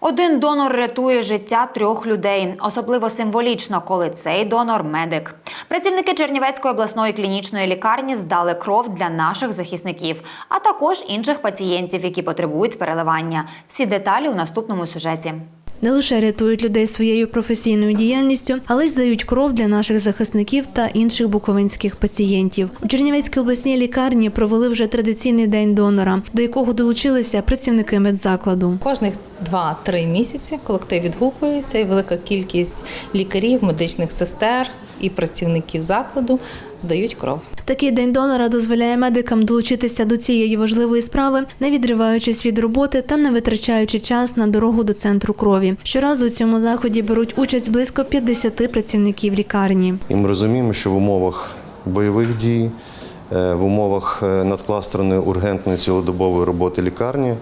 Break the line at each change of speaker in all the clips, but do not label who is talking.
Один донор рятує життя трьох людей. Особливо символічно, коли цей донор медик. Працівники Чернівецької обласної клінічної лікарні здали кров для наших захисників, а також інших пацієнтів, які потребують переливання. Всі деталі у наступному сюжеті.
Не лише рятують людей своєю професійною діяльністю, але й здають кров для наших захисників та інших буковинських пацієнтів. У Чернівецькій обласній лікарні провели вже традиційний день донора, до якого долучилися працівники медзакладу.
Кожних 2-3 місяці колектив відгукується і велика кількість лікарів, медичних сестер і працівників закладу здають кров.
Такий день донора дозволяє медикам долучитися до цієї важливої справи, не відриваючись від роботи та не витрачаючи час на дорогу до центру крові. Щоразу у цьому заході беруть участь близько 50 працівників лікарні.
І ми розуміємо, що в умовах бойових дій, е, в умовах е, надкластерної ургентної цілодобової роботи лікарні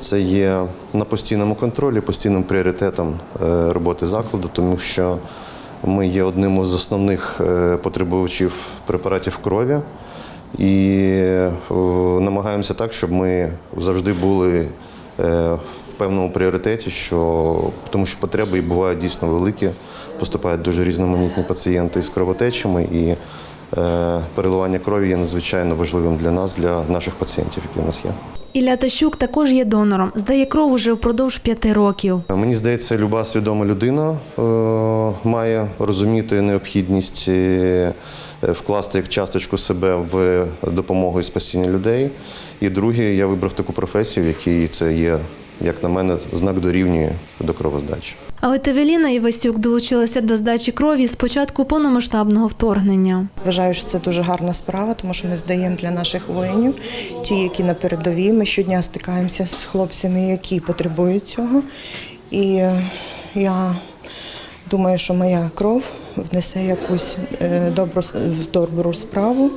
це є на постійному контролі, постійним пріоритетом е, роботи закладу, тому що ми є одним з основних е, потребувачів препаратів крові і е, намагаємося так, щоб ми завжди були е, в певному пріоритеті, що тому що потреби бувають дійсно великі. Поступають дуже різноманітні пацієнти з кровотечами, і переливання крові є надзвичайно важливим для нас, для наших пацієнтів, які у нас є.
Ілля Тащук також є донором. Здає кров уже впродовж п'яти років.
Мені здається, люба свідома людина е, має розуміти необхідність е, вкласти як часточку себе в допомогу і спасіння людей. І друге, я вибрав таку професію, в якій це є, як на мене, знак дорівнює до кровоздачі.
А от Евеліна Івасюк долучилася до здачі крові з початку повномасштабного вторгнення.
Вважаю, що це дуже гарна справа, тому що ми здаємо для наших воїнів, ті, які на передовій. Ми щодня стикаємося з хлопцями, які потребують цього. І е, я думаю, що моя кров внесе якусь е, добру, в добру справу,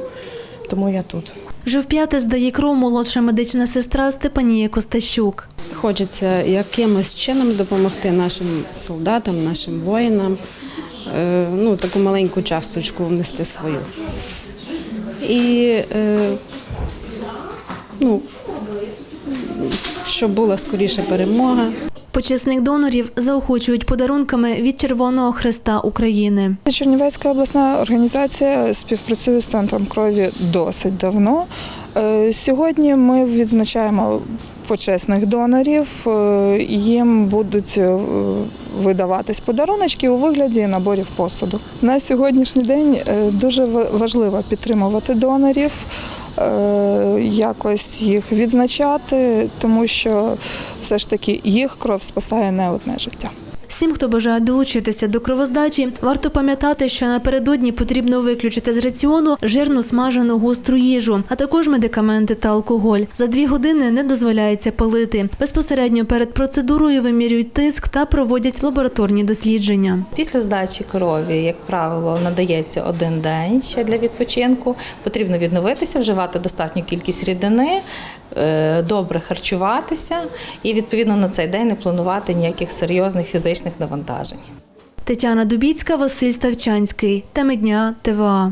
тому я тут.
Вже вп'яте здає кров молодша медична сестра Степанія Костащук.
Хочеться якимось чином допомогти нашим солдатам, нашим воїнам, е, ну, таку маленьку часточку внести свою. І е, ну, щоб була скоріше перемога.
Почесних донорів заохочують подарунками від Червоного Хреста України.
Чернівецька обласна організація співпрацює з центром крові досить давно. Е, Сьогодні ми відзначаємо почесних донорів. Е, Їм будуть е, видаватись подаруночки у вигляді наборів посуду. На сьогоднішній день е, дуже важливо підтримувати донорів. Якось їх відзначати, тому що все ж таки їх кров спасає не одне життя.
Всім, хто бажає долучитися до кровоздачі, варто пам'ятати, що напередодні потрібно виключити з раціону жирну смажену гостру їжу, а також медикаменти та алкоголь. За дві години не дозволяється палити. Безпосередньо перед процедурою вимірюють тиск та проводять лабораторні дослідження.
Після здачі крові, як правило, надається один день ще для відпочинку. Потрібно відновитися, вживати достатню кількість рідини, добре харчуватися і відповідно на цей день не планувати ніяких серйозних фізичних навантажень.
Тетяна Дубіцька, Василь Ставчанський. Теми дня ТВА.